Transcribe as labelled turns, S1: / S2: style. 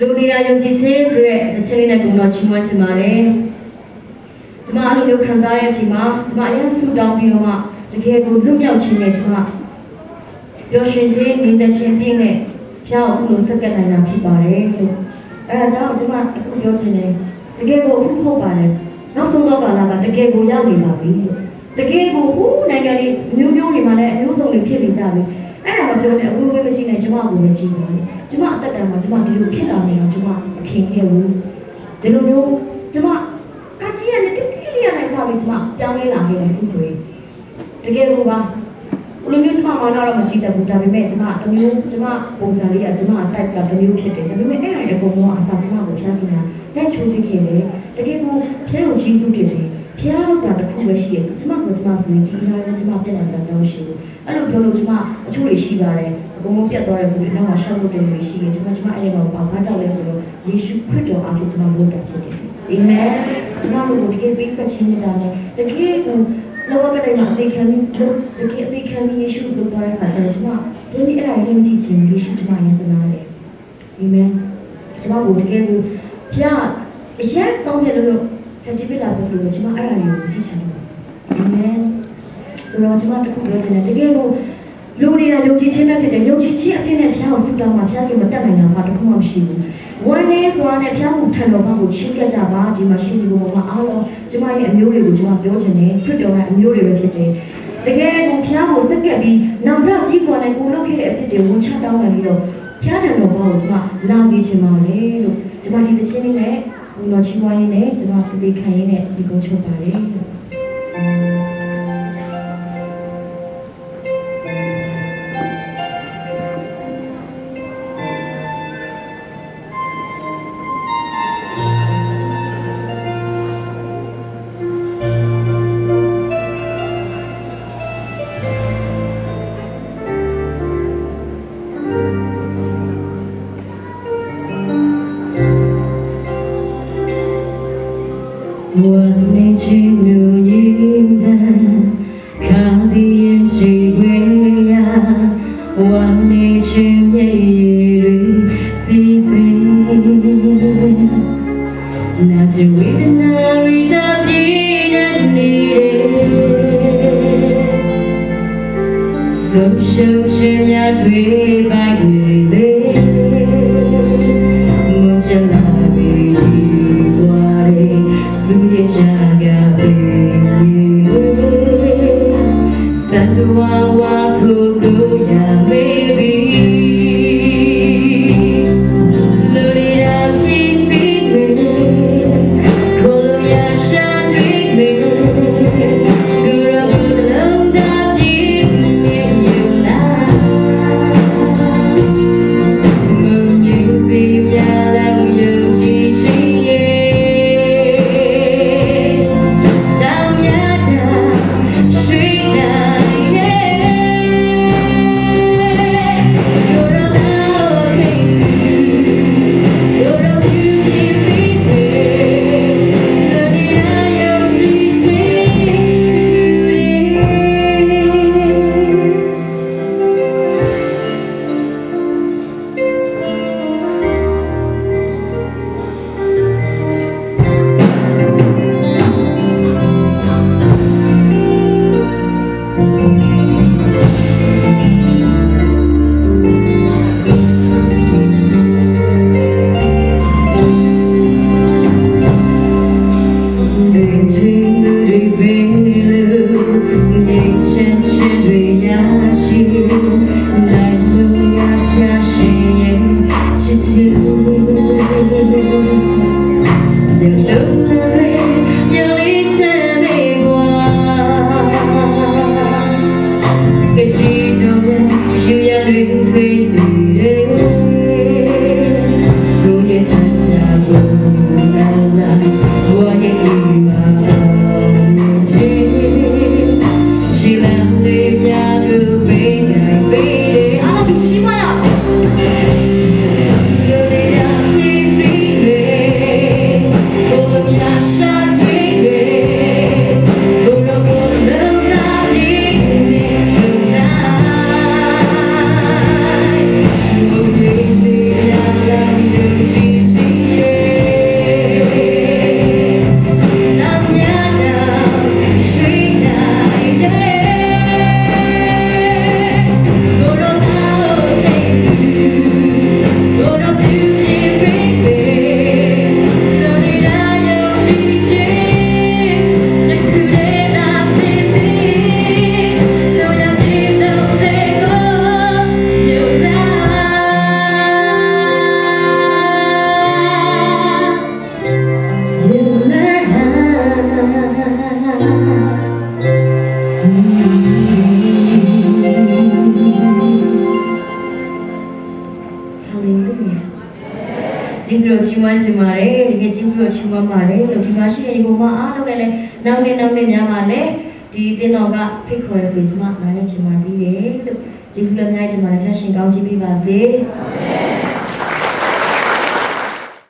S1: လူနေတာယုံကြည်ခြင်းဆိုတဲ့တစ်ချက်လေးနဲ့ပုံတော်ချီးမွမ်းချင်ပါတယ်ကျမအဲ့လိုမျိုးခံစားတဲ့အချိန်မှာကျမအရင်ဆူတောင်းပြီးတော့မှတကယ်ကိုလွတ်မြောက်ခြင်းနဲ့ကျမပျော်ရွှင်ခြင်းနေသက်ခြင်းပြည့်နဲ့ဖျောက်အခုလိုဆက်ကပ်နိုင်တာဖြစ်ပါတယ်လို့အဲဒါကြောင့်ကျမအခုပြောချင်တယ်တကယ်ကိုအခုဟုတ်ပါတယ်နောက်ဆုံးတော့ကာလကတကယ်ကိုရောက်နေပါပြီလို့တကယ်ကိုဟိုးနိုင်ငံလေးမျိုးမျိုးတွေမှာလည်းအမျိုးစုံတွေဖြစ်နေကြပြီ အဲ့ဒါမပြောနဲ့အခုဝေးမကြည့်နဲ့ကျမကိုပဲကြည့်ပါလေကျမအသက်တမ်းမှာကျမဒီလိုဖြစ်လာနေတော့ကျမမထင်ခဲ့ဘူးဒီလိုမျိုးကျမကကြီးရတဲ့တိတိလေးရတဲ့စာပြီးကျမပြောင်းလဲလာခဲ့တယ်ခုဆိုရင်တကယ်ကိုပါဘလိုမျိုးကျမမနာတော့မကြည့်တတ်ဘူးဒါပေမဲ့ကျမတမျိုးကျမပုံစံလေးကကျမ type ကတမျိုးဖြစ်တယ်ဒါပေမဲ့အဲ့ဒါရဲ့အကုန်လုံးကအစားကျမကိုဖျားခင်တာရိုက်ချိုးပြီးခင်တယ်တကယ်ကိုဖျားကိုကြီးစုတင်တယ် ဖျားလို့တာတစ်ခုပဲရှိရဲ့ကျမကကျမဆိုရင်ဒီဟာလည်းကျမပြက်လာစားကြောင်းရှိဘူးအဲ့လိုပြောလို့ကျမအချို့တွေရှိပါတယ်အကုန်လုံးပြတ်သွားတယ်ဆိုပြီးနောက်ကရှောက်လို့တင်နေရှိရင်ကျမကျမအဲ့ဒီမှာပါဘာကြောင့်လဲဆိုတော့ယေရှုခရစ်တော်အဖြစ်ကျမဘုရားဖြစ်တယ်အာမင်ကျမတို့ကိုတကယ်ပေးဆက်ခြင်းနေတာနဲ့တကယ်ကိုလောကတိုင်းမှာအသေးခံပြီးလို့တကယ်အသေးခံပြီးယေရှုကိုလုပ်သွားတဲ့အခါကျတော့ကျွန်မဒီနေ့အဲ့ဒါလေးကြည့်ချင်ယေရှုကျွန်မယဉ်သနာတယ်အာမင်ကျွန်မကိုတကယ်ကိုဖျားအရက်ကောင်းတယ်လို့ certificate လာပြီးလို့ကျွန်မအဲ့ဒါလေးကိုကြည့်ချင်တယ်အာမင်ဆိုတော့ကျွန်မတခုပြောချင်တယ်တကယ်ကိုလူတွေကယုံကြည်ခြင်းနဲ့ဖြစ်တယ်ယုံကြည်ခြင်းအပြည့်နဲ့ဖျားကိုဆုတောင်းမှဖျားကမတက်နိုင်တာမှတခုမှမရှိဘူးဝန်နေဆိုတာနဲ့ဖျားကိုထံတော်ဘကိုချီးကပ်ကြပါဒီမှာရှိနေလို့မှာအားလုံးကျွန်မရဲ့အမျိုးတွေကိုကျွန်မပြောချင်တယ်ခရစ်တော်ကအမျိုးတွေပဲဖြစ်တယ်တကယ်ကိုဖျားကိုစက္ကပ်ပြီးနောင်တကြီးစွာနဲ့ကိုလုပ်ခဲ့တဲ့အဖြစ်တွေဝန်ချတောင်းနိုင်ပြီးတော့ဖျားထံတော်ဘကိုကျွန်မလာစီချင်ပါလေလို့ကျွန်မဒီတခြင်းလေးနဲ့ ဘုံတော်ချီးမွမ်းရင်းနဲ့ကျွန်မတည်ခံရင်းနဲ့ဒီကုန်းချုပ်ပါလေလို့ 我内心有一人，靠的眼睛归呀，我内心也一缕细碎，那就为了那为了别人你，总是只要对白你的。 religion ဇူးတော်ချီးမွမ်းချင်ပါတယ်တကယ်ကျေးဇူးတော်ချီးမွမ်းပါတယ်လို့ဒီမှာရှိတဲ့ဒီဘုံမှာအားလုံးလည်းလည်းနောက်နေ့နောက်နေ့များပါလေဒီတင်းတော်ကဖိတ်ခေါ်ရဆိုကျွန်မနားလည်ချင်ပါသေးတယ်လို့ကျေးဇူးတော်များကြီးတင်ပါတယ်ဖျက်ရှင်ကောင်းချီးပေးပါစေ
S2: အာမင်